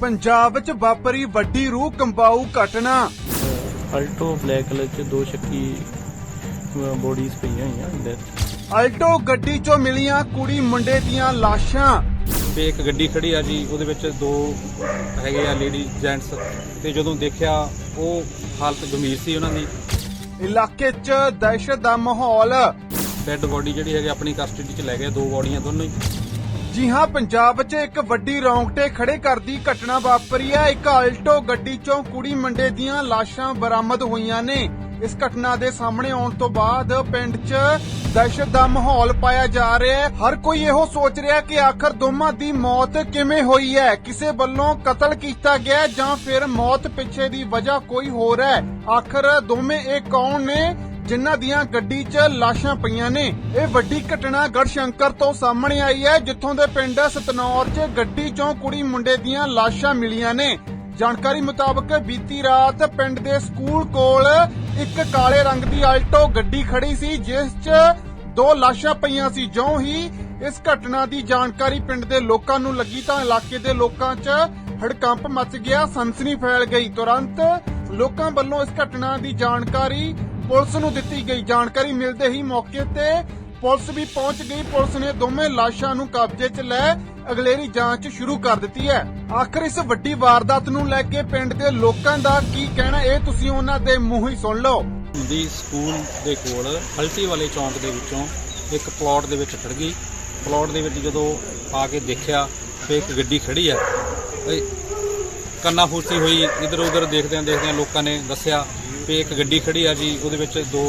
ਪੰਜਾਬ 'ਚ ਵਾਪਰੀ ਵੱਡੀ ਰੂਹ ਕੰਬਾਊ ਘਟਨਾ। ਅਲਟੋ ਬਲੈਕ ਕਲਰ ਚ ਦੋ ਸ਼ੱਕੀ ਬੋਡੀਜ਼ ਪਈਆਂ ਹੋਈਆਂ ਡੈਥ ਅਲਟੋ ਗੱਡੀ 'ਚੋਂ ਮਿਲੀਆਂ ਕੁੜੀ ਮੁੰਡੇ ਦੀਆਂ ਲਾਸ਼ਾਂ। ਤੇ ਇੱਕ ਗੱਡੀ ਖੜੀ ਆ ਜੀ ਉਹਦੇ ਵਿੱਚ ਦੋ ਹੈਗੇ ਆ ਲੇਡੀ ਜੈਂਟਸ ਤੇ ਜਦੋਂ ਦੇਖਿਆ ਉਹ ਹਾਲਤ ਗੰਭੀਰ ਸੀ ਉਹਨਾਂ ਦੀ। ਇਲਾਕੇ 'ਚ ਦਹਿਸ਼ਤ ਦਾ ਮਾਹੌਲ। ਡੈੱਡ ਬੋਡੀ ਜਿਹੜੀ ਹੈਗੀ ਆਪਣੀ ਕਸਟਡੀ 'ਚ ਲੈ ਗਏ ਦੋ ਬੋਡੀਆਂ ਦੋਨੋਂ ਹੀ। ਜੀ ਹਾਂ, ਪੰਜਾਬ 'ਚ ਇੱਕ ਵੱਡੀ ਰੌਂਗਟੇ ਖੜੇ ਕਰਦੀ ਘਟਨਾ ਵਾਪਰੀ ਹੈ। ਇੱਕ ਆਲਟੋ ਗੱਡੀ 'ਚੋਂ ਕੁੜੀ ਮੁੰਡੇ ਦੀਆਂ ਲਾਸ਼ਾਂ ਬਰਾਮਦ ਹੋਈਆਂ ਨੇ। ਇਸ ਘਟਨਾ ਦੇ ਸਾਹਮਣੇ ਆਉਣ ਤੋਂ ਬਾਅਦ ਪਿੰਡ 'ਚ ਦਹਿਸ਼ਤ ਦਾ ਮਾਹੌਲ ਪਾਇਆ ਜਾ ਰਿਹਾ ਹੈ। ਹਰ ਕੋਈ ਇਹੋ ਸੋਚ ਰਿਹਾ ਕਿ ਆਖਰ ਦੋਵਾਂ ਦੀ ਮੌਤ ਕਿਵੇਂ ਹੋਈ ਹੈ। ਕਿਸੇ ਵੱਲੋਂ ਕਤਲ ਕੀਤਾ ਗਿਆ ਜਾਂ ਫਿਰ ਮੌਤ ਪਿੱਛੇ ਦੀ ਵਜ੍ਹਾ ਕੋਈ ਹੋਰ ਹੈ। ਆਖਰ ਦੋਵੇਂ ਇਹ ਕੌਣ ਨੇ? ਜਿਨ੍ਹਾਂ ਦੀਆਂ ਗੱਡੀ 'ਚ ਲਾਸ਼ਾਂ ਪਈਆਂ ਨੇ। ਇਹ ਵੱਡੀ ਘਟਨਾ ਗੜਸ਼ੰਕਰ ਤੋਂ ਸਾਹਮਣੇ ਆਈ ਹੈ, ਜਿੱਥੋਂ ਦੇ ਪਿੰਡ ਸਤਨੌਰ 'ਚ ਗੱਡੀ 'ਚੋਂ ਕੁੜੀ ਮੁੰਡੇ ਦੀਆਂ ਲਾਸ਼ਾਂ ਮਿਲੀਆਂ ਨੇ। ਜਾਣਕਾਰੀ ਮੁਤਾਬਕ ਬੀਤੀ ਰਾਤ ਪਿੰਡ ਦੇ ਸਕੂਲ ਕੋਲ ਇੱਕ ਕਾਲੇ ਰੰਗ ਦੀ ਆਲਟੋ ਗੱਡੀ ਖੜੀ ਸੀ, ਜਿਸ 'ਚ ਦੋ ਲਾਸ਼ਾਂ ਪਈਆਂ ਸੀ। ਜਿਉਂ ਹੀ ਇਸ ਘਟਨਾ ਦੀ ਜਾਣਕਾਰੀ ਪਿੰਡ ਦੇ ਲੋਕਾਂ ਨੂੰ ਲੱਗੀ ਤਾਂ ਇਲਾਕੇ ਦੇ ਲੋਕਾਂ 'ਚ ਹੜਕੰਪ ਮਚ ਗਿਆ, ਸਨਸਨੀ ਫੈਲ ਗਈ। ਤੁਰੰਤ ਲੋਕਾਂ ਵੱਲੋਂ ਇਸ ਘਟਨਾ ਦੀ ਜਾਣਕਾਰੀ ਪੁਲਿਸ ਨੂੰ ਦਿੱਤੀ ਗਈ ਜਾਣਕਾਰੀ ਮਿਲਦੇ ਹੀ ਮੌਕੇ ਤੇ ਪੁਲਿਸ ਵੀ ਪਹੁੰਚ ਗਈ। ਪੁਲਿਸ ਨੇ ਦੋਵੇਂ ਲਾਸ਼ਾਂ ਨੂੰ ਕਬਜ਼ੇ 'ਚ ਲੈ ਅਗਲੇਰੀ ਜਾਂਚ ਸ਼ੁਰੂ ਕਰ ਦਿੱਤੀ ਹੈ। ਆਖਰ ਇਸ ਵੱਡੀ ਵਾਰਦਾਤ ਨੂੰ ਲੈ ਕੇ ਪਿੰਡ ਦੇ ਲੋਕਾਂ ਦਾ ਕੀ ਕਹਿਣਾ, ਇਹ ਤੁਸੀਂ ਉਹਨਾਂ ਦੇ ਮੂੰਹ ਹੀ ਸੁਣ ਲਓ। ਦੀ ਸਕੂਲ ਦੇ ਕੋਲ ਹਲਟੀ ਵਾਲੇ ਚੌਂਕ ਦੇ ਵਿੱਚੋਂ ਇੱਕ ਪਲਾਟ ਦੇ ਵਿੱਚ ਖੜ ਗਈ। ਪਲਾਟ ਦੇ ਵਿੱਚ ਜਦੋਂ ਆ ਕੇ ਦੇਖਿਆ ਤੇ ਇੱਕ ਗੱਡੀ ਖੜੀ ਹੈ। ਤੇ ਕੰਨਾ ਫੂਸੀ ਹੋਈ। ਇਧਰ ਉਧਰ ਦੇਖਦਿਆਂ ਦੇਖਦਿਆਂ ਲੋਕਾਂ ਨੇ ਦੱਸਿਆ ਵੀ ਇੱਕ ਗੱਡੀ ਖੜੀ ਆ ਜੀ ਉਹਦੇ ਵਿੱਚ ਦੋ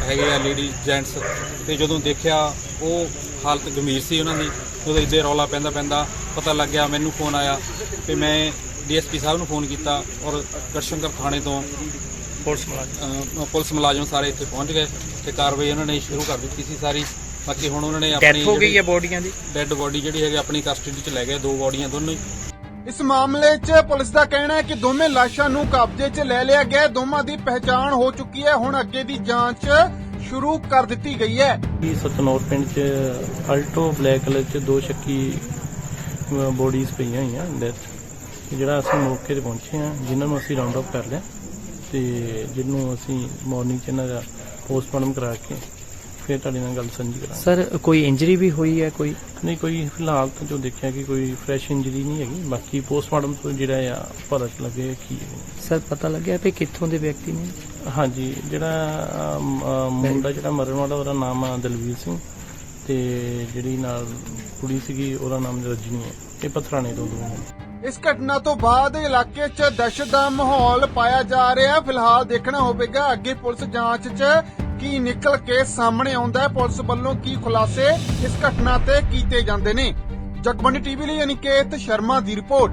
ਹੈਗੇ ਆ ਲੇਡੀ ਜੈਂਟਸ ਤੇ ਜਦੋਂ ਦੇਖਿਆ ਉਹ ਹਾਲਤ ਗੰਭੀਰ ਸੀ ਉਹਨਾਂ ਦੀ ਜਦੋਂ ਇੱਦੇ ਰੌਲਾ ਪੈਂਦਾ ਪੈਂਦਾ ਪਤਾ ਲੱਗਿਆ ਮੈਨੂੰ ਫੋਨ ਆਇਆ ਤੇ ਮੈਂ ਡੀਐਸਪੀ ਸਾਹਿਬ ਨੂੰ ਫੋਨ ਕੀਤਾ ਔਰ ਗੜਸ਼ੰਕਰ ਥਾਣੇ ਤੋਂ ਪੁਲਿਸ ਮੁਲਾਜ਼ਮ। ਪੁਲਿਸ ਮੁਲਾਜ਼ਮ ਸਾਰੇ ਇੱਥੇ ਪਹੁੰਚ ਗਏ ਤੇ ਕਾਰਵਾਈ ਉਹਨਾਂ ਨੇ ਸ਼ੁਰੂ ਕਰ ਦਿੱਤੀ ਸੀ ਸਾਰੀ। ਬਾਕੀ ਹੁਣ ਉਹਨਾਂ ਨੇ ਆਪਣੀ ਡੈਥ ਹੋ ਗਈ ਹੈ ਬੋਡੀਆਂ ਦੀ? ਡੈੱਡ ਬੋਡੀ ਜਿਹੜੀ ਹੈਗੀ ਆਪਣੀ ਕਸਟਡੀ 'ਚ ਲੈ ਗਏ ਦੋ ਬੋਡੀਆਂ ਦੋਨੋਂ ਹੀ। ਇਸ ਮਾਮਲੇ 'ਚ ਪੁਲਿਸ ਦਾ ਕਹਿਣਾ ਹੈ ਕਿ ਦੋਵੇਂ ਲਾਸ਼ਾਂ ਨੂੰ ਕਬਜ਼ੇ 'ਚ ਲੈ ਲਿਆ ਗਿਆ ਹੈ। ਦੋਵਾਂ ਦੀ ਪਹਿਚਾਣ ਹੋ ਚੁੱਕੀ ਹੈ। ਹੁਣ ਅੱਗੇ ਦੀ ਜਾਂਚ ਸ਼ੁਰੂ ਕਰ ਦਿੱਤੀ ਗਈ ਹੈ। ਇਹ ਸਤਨੌਰ ਪਿੰਡ ਚ ਅਲਟੋ ਬਲੈਕ ਕਲਰ ਚ ਦੋ ਸ਼ੱਕੀ ਬੋਡੀਜ਼ ਪਈਆਂ ਹੋਈਆਂ ਡੈਥ ਜਿਹੜਾ ਅਸੀਂ ਮੌਕੇ ਤੇ ਪਹੁੰਚੇ ਹਾਂ, ਜਿਨ੍ਹਾਂ ਨੂੰ ਅਸੀਂ ਰਾਉਂਡ ਅਪ ਕਰ ਲਿਆ, ਤੇ ਜਿਹਨੂੰ ਅਸੀਂ ਮਾਰਨਿੰਗ ਚ ਇਹਨਾਂ ਦਾ ਪੋਸਟਮਾਰਟਮ ਕਰਾ ਕੇ ਫਿਰ ਤੁਹਾਡੇ ਨਾਲ ਗੱਲ ਸਾਂਝੀ ਕਰਾਂਗੇ। ਸਰ ਕੋਈ ਇੰਜਰੀ ਵੀ ਹੋਈ ਹੈ ਕੋਈ? ਨਹੀਂ ਕੋਈ ਫਿਲਹਾਲ ਤਾਂ ਜੋ ਦੇਖਿਆ ਕਿ ਕੋਈ ਫਰੈਸ਼ ਇੰਜਰੀ ਨਹੀਂ ਹੈਗੀ ਬਾਕੀ ਪੋਸਟਮਾਰਟਮ ਤੋਂ ਜਿਹੜਾ ਆ ਪਤਾ ਲੱਗੇ ਕੀ ਹੈ। ਸਰ ਪਤਾ ਲੱਗਿਆ ਵੀ ਕਿੱਥੋਂ ਦੇ ਵਿਅਕਤੀ ਨੇ? ਹਾਂਜੀ ਜਿਹੜਾ ਮੁੰਡਾ ਜਿਹੜਾ ਮਰਨ ਵਾਲਾ ਉਹਦਾ ਨਾਮ ਆ ਦਲਵੀਰ ਸਿੰਘ ਤੇ ਜਿਹੜੀ ਨਾਲ ਕੁੜੀ ਸੀਗੀ ਉਹਦਾ ਨਾਮ ਰਜਨੀ ਹੈ। ਇਹ ਪਥਰਾਣੇ ਤੋਂ ਦੋਵੇਂ ਨੇ। ਇਸ ਘਟਨਾ ਤੋਂ ਬਾਅਦ ਇਲਾਕੇ 'ਚ ਦਹਿਸ਼ਤ ਦਾ ਮਾਹੌਲ ਪਾਇਆ ਜਾ ਰਿਹਾ ਹੈ। ਫਿਲਹਾਲ ਦੇਖਣਾ ਹੋਵੇਗਾ ਅੱਗੇ ਪੁਲਿਸ ਜਾਂਚ 'ਚ ਕੀ ਨਿਕਲ ਕੇ ਸਾਹਮਣੇ ਆਉਂਦਾ ਹੈ? ਪੁਲਿਸ ਵੱਲੋਂ ਕੀ ਖੁਲਾਸੇ ਇਸ ਘਟਨਾ ਤੇ ਕੀਤੇ ਜਾਂਦੇ ਨੇ? ਜਗਬੰਦੀ ਟੀਵੀ ਲਈ ਅਨਿਕੇਤ ਸ਼ਰਮਾ ਦੀ ਰਿਪੋਰਟ।